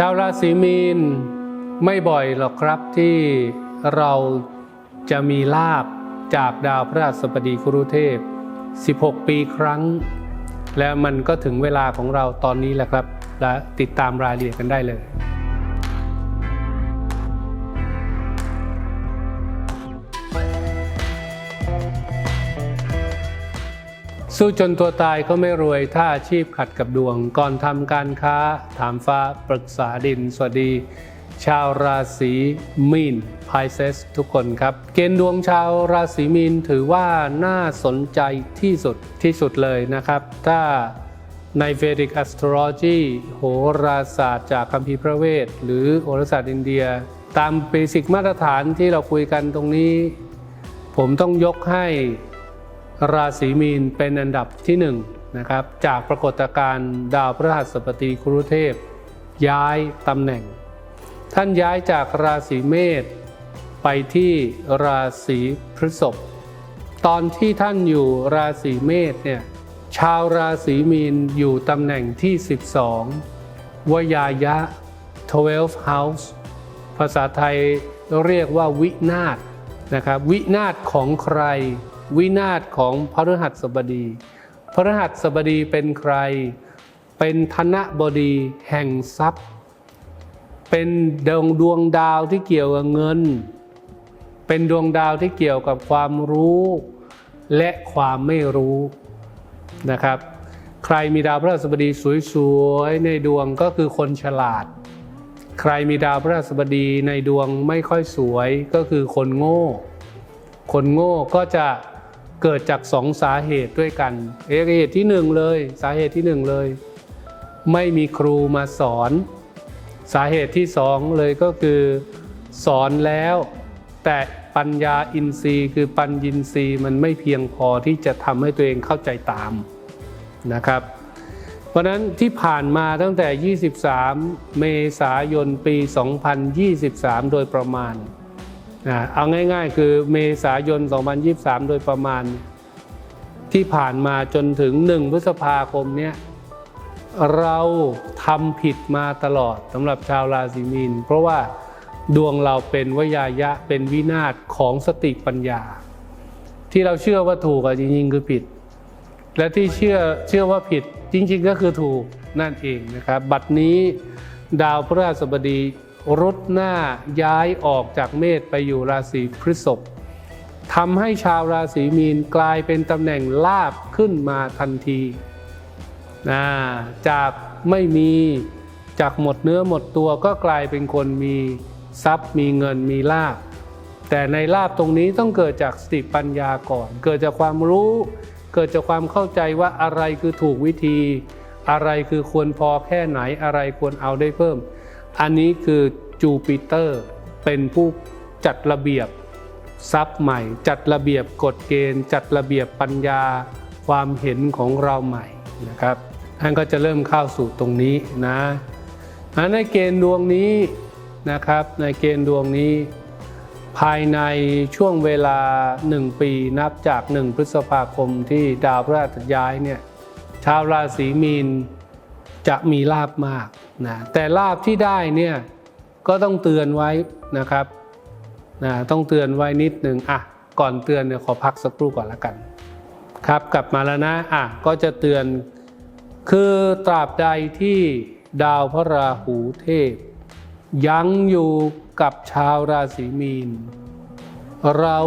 ชาวราศีมีนไม่บ่อยหรอกครับที่เราจะมีลาบจากดาวพระราชบดีครุเทพ 16 ปีครั้ง และมันก็ถึงเวลาของเราตอนนี้แหละครับ และติดตามรายละเอียดกันได้เลย สู้จนตัวตายก็ไม่รวยถ้าอาชีพขัดกับดวง ก่อนทำการค้า ถามฟ้าปรึกษาดิน สวัสดี ชาวราศีมีนไพเซสทุกคนครับ เกณฑ์ดวงชาวราศีมีนถือว่าน่าสนใจที่สุดที่สุดเลยนะครับ ถ้าในเวดิกอัสโทรโลจีโหราศาสตร์จากคัมภีร์พระเวท หรือโหราศาสตร์อินเดีย ตามเบสิกมาตรฐานที่เราคุยกันตรงนี้ ผมต้องยกให้ ราศีมีนเป็นอันดับที่หนึ่งนะครับจากปรากฏการณ์ดาวพฤหัสบดีครุเทพ ย้ายตำแหน่ง ท่านย้ายจากราศีเมษไปที่ราศีพฤษภตอนที่ท่านอยู่ราศีเมษเนี่ยชาวราศีมีนอยู่ตำแหน่งที่ 12 วยายะ 12 house ภาษาไทยเรียกว่าวินาศนะครับวินาศของใคร วินาศของพฤหัสบดีพฤหัสบดีเป็นใคร เป็นธนบดีแห่งทรัพย์ เป็นดวงดวงดาวที่เกี่ยวกับเงิน เป็นดวงดาวที่เกี่ยวกับความรู้และความไม่รู้นะครับ ใครมีดาวพฤหัสบดีสวยๆในดวงก็คือคนฉลาด ใครมีดาวพฤหัสบดีในดวงไม่ค่อยสวยก็คือคนโง่ คนโง่ก็จะ เกิดจากสองสาเหตุด้วยกันเอกเหตุที่หนึ่งเลยสาเหตุที่หนึ่งเลย ไม่มีครูมาสอน สาเหตุที่สองเลยก็คือสอนแล้ว แต่ปัญญาอินทรีย์คือปัญญินทรีย์มันไม่เพียงพอที่จะทำให้ตัวเองเข้าใจตามนะครับ เพราะฉะนั้นที่ผ่านมาตั้งแต่ 23 เมษายนปี 2023 โดยประมาณ นะเอาง่ายๆ คือเมษายน 2023 โดยประมาณ ที่ผ่านมาจนถึง 1 พฤษภาคมเนี้ยเราทำผิดมาตลอดสำหรับชาวราศีมีน เพราะว่าดวงเราเป็นวยายะเป็นวินาศของสติปัญญา ที่เราเชื่อว่าถูกอะจริงๆ คือผิด และที่เชื่อเชื่อว่าผิดจริง ๆ ก็คือถูกนั่นเองนะครับ บัดนี้ดาวพฤหัสบดี รุดหน้าย้ายออกจากเมษไปอยู่ราศีพฤษภทำให้ชาวราศีมีนกลายเป็นตำแหน่งลาบขึ้นมาทันทีนะจากไม่มีจากหมดเนื้อหมดตัวก็กลายเป็นคนมีทรัพย์มีเงินมีลาบ แต่ในลาบตรงนี้ต้องเกิดจากสติปัญญาก่อน เกิดจากความรู้ เกิดจากความเข้าใจว่าอะไรคือถูกวิธี อะไรคือควรพอแค่ไหนอะไรควรเอาได้เพิ่ม อันนี้คือจูปิเตอร์เป็นผู้จัดระเบียบทรัพย์ใหม่ จัดระเบียบกฎเกณฑ์ จัดระเบียบปัญญาความเห็นของเราใหม่นะครับท่านก็จะเริ่มเข้าสู่ตรงนี้นะอะในเกณฑ์ดวงนี้นะครับ ในเกณฑ์ดวงนี้ ภายในช่วงเวลา 1 ปีนับจาก 1 พฤษภาคมที่ดาวพระราชย้ายเนี่ยชาวราศีมีน จะมีลาบมากนะแต่ลาบที่ได้เนี่ยก็ต้องเตือนไว้นะครับนะต้องเตือนไว้นิดหนึ่งอะก่อนเตือนเนี่ยขอพักสักครู่ก่อนละกัน ครับกลับมาแล้วนะอะก็จะเตือนคือตราบใดที่ดาวพระราหูเทพ ยังอยู่กับชาวราศีมีน เรา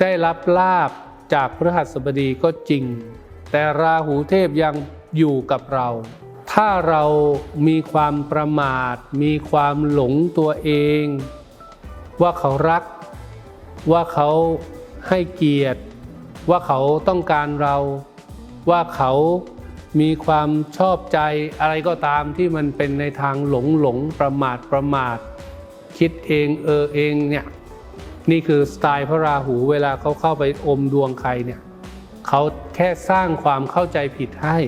ได้รับลาบจากพฤหัสบดีก็จริง แต่ราหูเทพยังอยู่กับเรา ถ้าเรามีความประมาท มีความหลงตัวเอง ว่าเขารัก ว่าเขาให้เกียรติ ว่าเขาต้องการเรา ว่าเขามีความชอบใจอะไรก็ตามที่มันเป็นในทางหลงหลงประมาทประมาท คิดเองเออเองเนี่ยนี่คือสไตล์พระราหูเวลาเขาเข้าไปอมดวงใครเนี่ยเขาแค่สร้างความเข้าใจผิดให้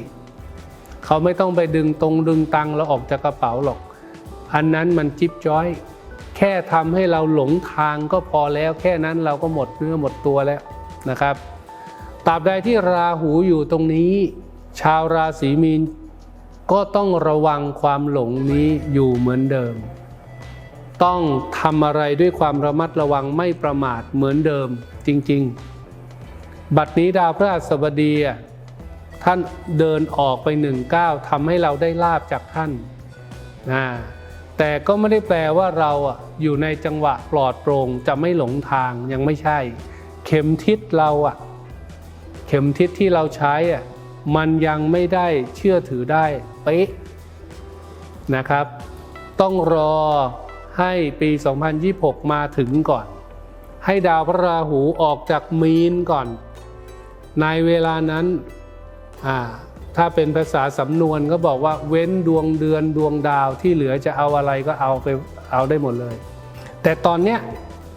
เขาไม่ต้องไปดึงตรงดึงตังแล้วออกจากกระเป๋าหรอก อันนั้นมันจิ๊บจ้อย แค่ทำให้เราหลงทางก็พอแล้ว แค่นั้นเราก็หมดเนื้อหมดตัวแล้วนะครับตราบใดที่ราหูอยู่ตรงนี้ ชาวราศีมีนก็ต้องระวังความหลงนี้อยู่เหมือนเดิม ต้องทำอะไรด้วยความระมัดระวังไม่ประมาทเหมือนเดิมจริง ๆ บัดนี้ดาวพฤหัสบดี ท่านเดินออกไปหนึ่งก้าวทำให้เราได้ลาบจากท่านนะแต่ก็ไม่ได้แปลว่าเราอยู่ในจังหวะปลอดโปร่งจะไม่หลงทางยังไม่ใช่ เข็มทิศเราอะเข็มทิศที่เราใช้อะมันยังไม่ได้เชื่อถือได้เป๊ะนะครับ ต้องรอให้ปี 2026 มาถึงก่อน ให้ดาวพระราหูออกจากมีนก่อน ในเวลานั้น ถ้าเป็นภาษาสำนวนก็บอกว่าเว้นดวงเดือนดวงดาวที่เหลือจะเอาอะไรก็เอาไปเอาได้หมดเลย แต่ตอนเนี้ย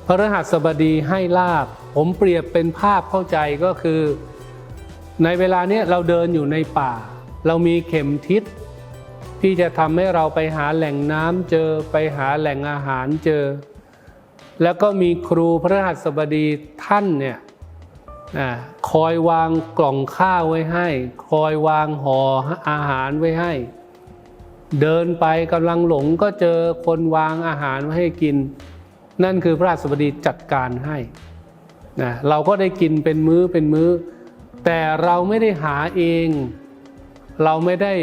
พระรหัสบดีให้ลาบ ผมเปรียบเป็นภาพเข้าใจก็คือ ในเวลาเนี้ยเราเดินอยู่ในป่า เรามีเข็มทิศที่จะทำให้เราไปหาแหล่งน้ำเจอไปหาแหล่งอาหารเจอ แล้วก็มีครูพระหัสบดีท่านเนี่ย คอยวางกล่องข้าวไว้ให้ คอยวางห่ออาหารไว้ให้ เดินไปกำลังหลงก็เจอคนวางอาหารไว้ให้กิน นั่นคือพระหัสบดีจัดการให้นะเราก็ได้กินเป็นมื้อเป็นมื้อ แต่เราไม่ได้หาเอง เราไม่ได้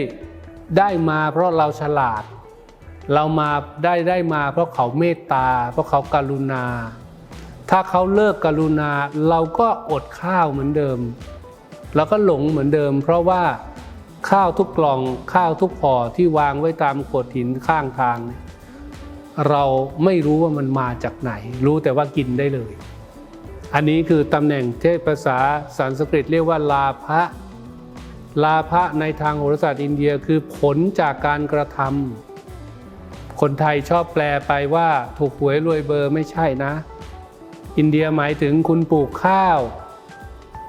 ได้มาเพราะเราฉลาด เรามาได้ได้มาเพราะเขาเมตตา เพราะเขาการุณา ถ้าเขาเลิกกรุณาเราก็อดข้าวเหมือนเดิมเราก็หลงเหมือนเดิม เพราะว่าข้าวทุกกล่องข้าวทุกห่อที่วางไว้ตามโขดหินข้างทางเนี่ยเราไม่รู้ว่ามันมาจากไหน รู้แต่ว่ากินได้เลย อันนี้คือตำแหน่งที่ภาษาสันสกฤตเรียกว่าลาภะลาภะในทางโหราศาสตร์อินเดียคือผลจากการกระทำคนไทยชอบแปลไปว่าถูกหวยรวยเบอร์ไม่ใช่นะ อินเดียหมายถึงคุณปลูกข้าว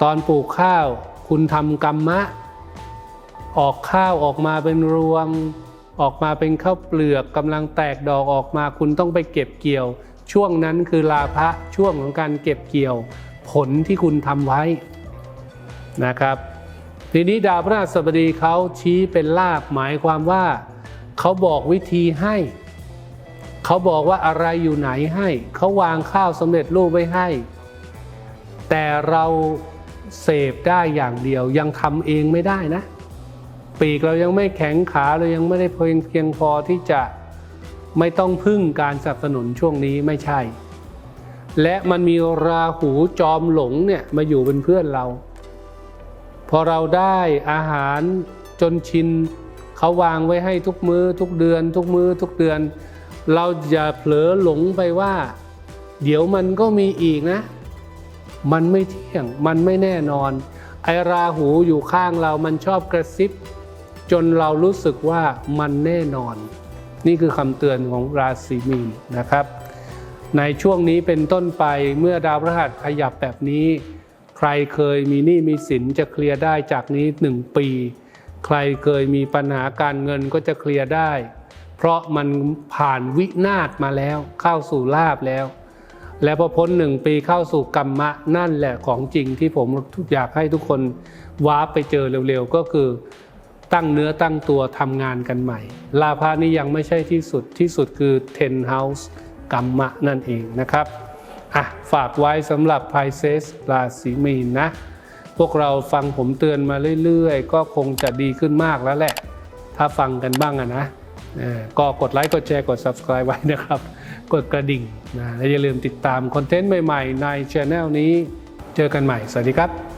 ตอนปลูกข้าว คุณทำกรรมะ ออกข้าวออกมาเป็นรวง ออกมาเป็นข้าวเปลือกกำลังแตกดอกออกมาคุณต้องไปเก็บเกี่ยว ช่วงนั้นคือลาภะช่วงของการเก็บเกี่ยว ผลที่คุณทำไว้นะครับ ทีนี้ดาวพฤหัสบดีเขาชี้เป็นลาบหมายความว่า เขาบอกวิธีให้ เขาบอกว่าอะไรอยู่ไหนให้ เขาวางข้าวสำเร็จรูปไว้ให้ แต่เราเสพได้อย่างเดียวยังทำเองไม่ได้นะ ปีกเรายังไม่แข็งขาเรายังไม่ได้เพียงเพียงพอที่จะไม่ต้องพึ่งการสนับสนุนช่วงนี้ไม่ใช่ และมันมีราหูจอมหลงเนี่ยมาอยู่เป็นเพื่อนเรา พอเราได้อาหารจนชินเขาวางไว้ให้ทุกมือ้อทุกเดือน ทุกมือ้อทุกเดือน เราอย่าเผลอหลงไปว่า เดี๋ยวมันก็มีอีกนะ มันไม่เที่ยง มันไม่แน่นอน ไอราหูอยู่ข้างเรามันชอบกระซิบ จนเรารู้สึกว่ามันแน่นอน นี่คือคำเตือนของราศีมีนนะครับ ในช่วงนี้เป็นต้นไปเมื่อดาวพฤหัสขยับแบบนี้ ใครเคยมีหนี้มีสินจะเคลียร์ได้จากนี้หนึ่งปี ใครเคยมีปัญหาการเงินก็จะเคลียร์ได้ เพราะมันผ่านวินาศมาแล้ว เข้าสู่ลาบแล้ว และพอพ้นหนึ่งปีเข้าสู่กรรมะนั่นแหละของจริงที่ผมอยากให้ทุกคนว้าร์ปไปเจอเร็วๆ ก็คือตั้งเนื้อตั้งตัวทำงานกันใหม่ ลาภานี้ยังไม่ใช่ที่สุดที่สุดคือ10 house กรรมะนั่นเองนะครับอะฝากไว้สำหรับ Pisces ราศีมีนนะ พวกเราฟังผมเตือนมาเรื่อยๆ ก็คงจะดีขึ้นมากแล้วแหละ ถ้าฟังกันบ้างอะนะ ก็กดไลค์กดแชร์กด Subscribe ไว้นะครับ กดกระดิ่งนะและอย่าลืมติดตามคอนเทนต์ใหม่ ๆ ในช anel นี้ เจอกันใหม่ สวัสดีครับ